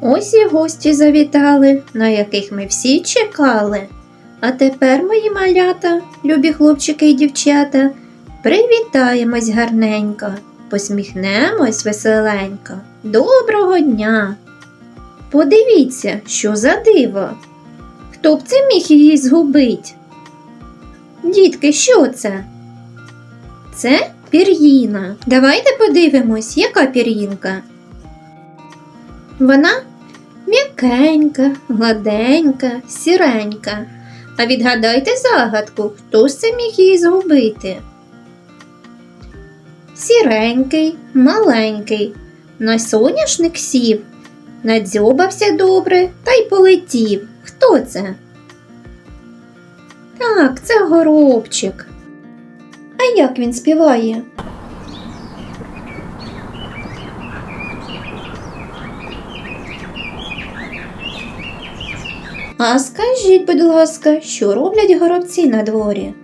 Ось і гості завітали, на яких ми всі чекали. А тепер, мої малята, любі хлопчики і дівчата, привітаємось гарненько, посміхнемось веселенько. Доброго дня! Подивіться, що за диво. Хто б це міг її згубить? Дітки, що це? Це пір'їна. Давайте подивимось, яка пір'їнка. Вона м'якенька, гладенька, сіренька. А відгадайте загадку, хто це міг її згубити? Сіренький, маленький, на соняшник сів, надзьобався добре та й полетів. Хто це? Так, це горобчик. А як він співає? А скажіть, будь ласка, що роблять горобці на дворі?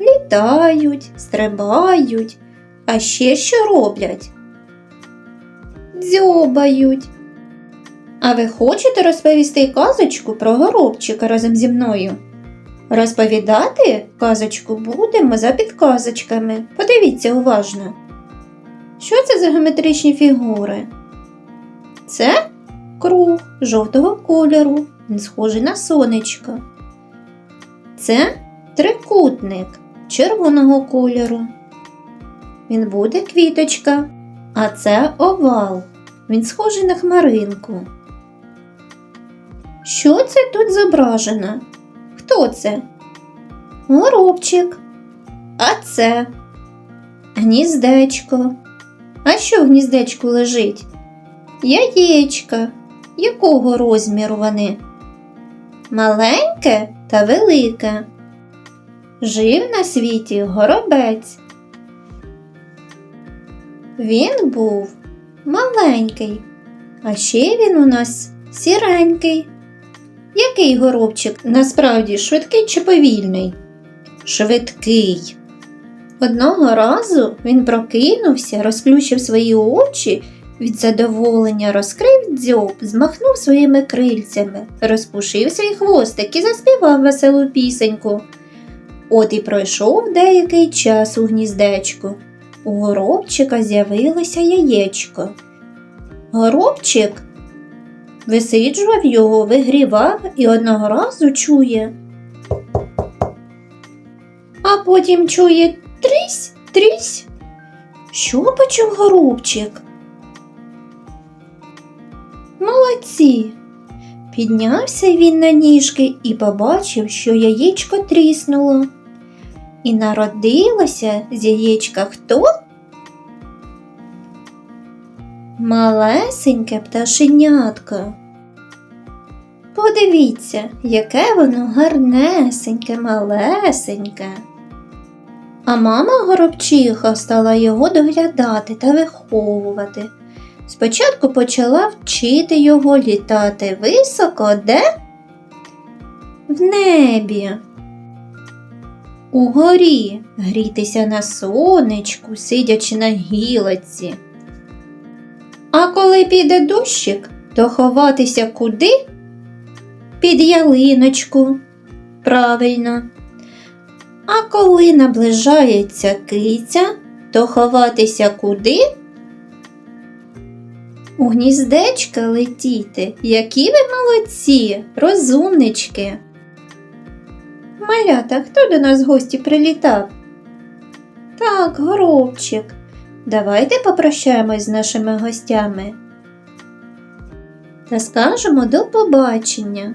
Літають, стрибають, а ще що роблять? Дзьобають. А ви хочете розповісти казочку про горобчика разом зі мною? Розповідати казочку будемо за підказочками. Подивіться уважно. Що це за геометричні фігури? Це круг жовтого кольору. Він схожий на сонечко. Це трикутник червоного кольору. Він буде квіточка. А це овал. Він схожий на хмаринку. Що це тут зображено? Хто це? Горобчик. А це гніздечко. А що в гніздечку лежить? Яєчка. Якого розміру вони? Маленьке та велике. Жив на світі горобець. Він був маленький, а ще він у нас сіренький. Який горобчик насправді швидкий чи повільний? Швидкий. Одного разу він прокинувся, розплющив свої очі, від задоволення розкрив дзьоб, змахнув своїми крильцями, розпушив свій хвостик і заспівав веселу пісеньку. От і пройшов деякий час у гніздечку. У горобчика з'явилося яєчко. Горобчик висиджував його, вигрівав і одного разу чує. А потім чує трісь, трісь. Що почув горобчик? Молодці. Піднявся він на ніжки і побачив, що яєчко тріснуло. І народилося з яєчка хто? Малесеньке пташенятко. Подивіться, яке воно гарнесеньке, малесеньке. А мама горобчиха стала його доглядати та виховувати. Спочатку почала вчити його літати високо, де? В небі. Угорі грітися на сонечку, сидячи на гілоці. А коли піде дощик, то ховатися куди? Під ялиночку. Правильно. А коли наближається киця, то ховатися куди? У гніздечка летіти, які ви молодці, розумнички. Малята, хто до нас в гості прилітав? Так, горобчик. Давайте попрощаємось з нашими гостями. Та скажемо до побачення.